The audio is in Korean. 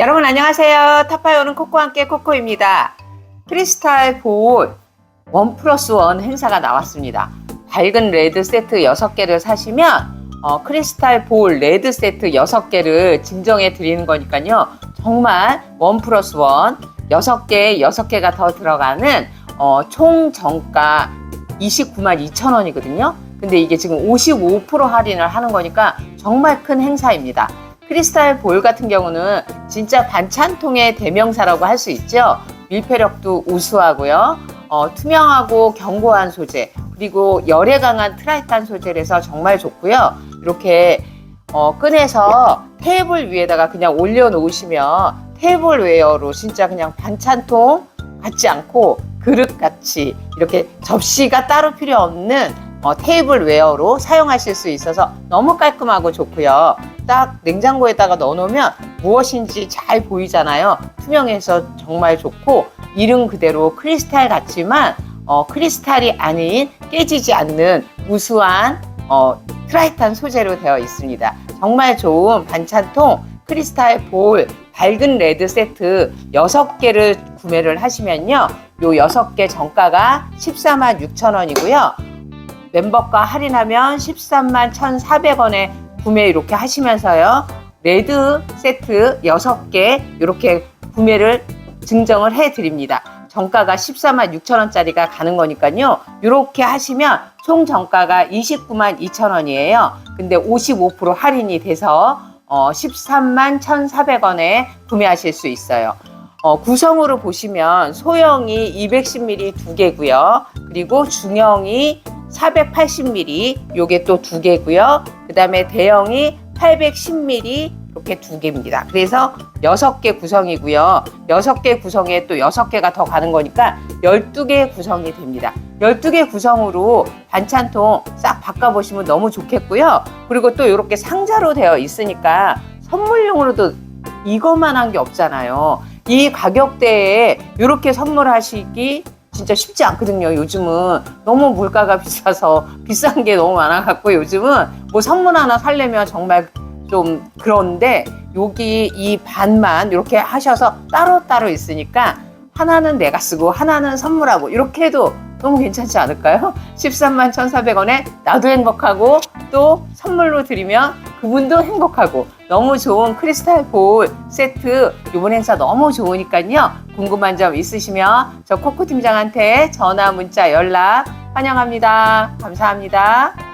여러분 안녕하세요. 타파요는 코코와 함께 코코입니다. 크리스탈 볼원 플러스 원 행사가 나왔습니다. 밝은 레드 세트 6개를 사시면 어, 크리스탈 볼 레드 세트 6개를 증정해 드리는 거니까요. 정말 원 플러스 원 6개, 6개가 더 들어가는 어, 총 정가 29만 2천 원이거든요. 근데 이게 지금 55% 할인을 하는 거니까 정말 큰 행사입니다. 크리스탈 볼 같은 경우는 진짜 반찬통의 대명사라고 할 수 있죠. 밀폐력도 우수하고요. 어, 투명하고 견고한 소재, 그리고 열에 강한 트라이탄 소재라서 정말 좋고요. 이렇게 어, 꺼내서 테이블 위에다가 그냥 올려놓으시면 테이블 웨어로 진짜 그냥 반찬통 같지 않고 그릇같이 이렇게 접시가 따로 필요 없는 어, 테이블 웨어로 사용하실 수 있어서 너무 깔끔하고 좋고요. 딱 냉장고에다가 넣어놓으면 무엇인지 잘 보이잖아요. 투명해서 정말 좋고 이름 그대로 크리스탈 같지만 어, 크리스탈이 아닌 깨지지 않는 우수한 어, 트라이탄 소재로 되어 있습니다. 정말 좋은 반찬통 크리스탈 볼 밝은 레드 세트 6개를 구매를 하시면요. 요 6개 정가가 14만 6천 원이고요. 멤버가 할인하면 13만 1,400원에 구매 이렇게 하시면서요. 레드 세트 6개 이렇게 구매를 증정을 해 드립니다. 정가가 14만 6천 원짜리가 가는 거니까요. 이렇게 하시면 총 정가가 29만 2천 원이에요. 근데 55% 할인이 돼서 어, 13만 1,400원에 구매하실 수 있어요. 어, 구성으로 보시면 소형이 210ml 두 개고요. 그리고 중형이 480ml 요게 또 두 개고요. 그 다음에 대형이 810ml 이렇게 두 개입니다. 그래서 여섯 개 구성이고요. 여섯 개 구성에 또 여섯 개가 더 가는 거니까 12개 구성이 됩니다. 12개 구성으로 반찬통 싹 바꿔보시면 너무 좋겠고요. 그리고 또 이렇게 상자로 되어 있으니까 선물용으로도 이것만 한 게 없잖아요. 이 가격대에 이렇게 선물하시기 진짜 쉽지 않거든요. 요즘은 너무 물가가 비싸서 비싼 게 너무 많아 갖고 요즘은 뭐 선물 하나 살려면 정말 좀 그런데 여기 이 반만 이렇게 하셔서 따로따로 있으니까 하나는 내가 쓰고 하나는 선물하고 이렇게 해도 너무 괜찮지 않을까요? 13만 1,400원에 나도 행복하고 또 선물로 드리면 그분도 행복하고 너무 좋은 크리스탈 볼 세트 이번 행사 너무 좋으니까요. 궁금한 점 있으시면 저 코코 팀장한테 전화, 문자, 연락 환영합니다. 감사합니다.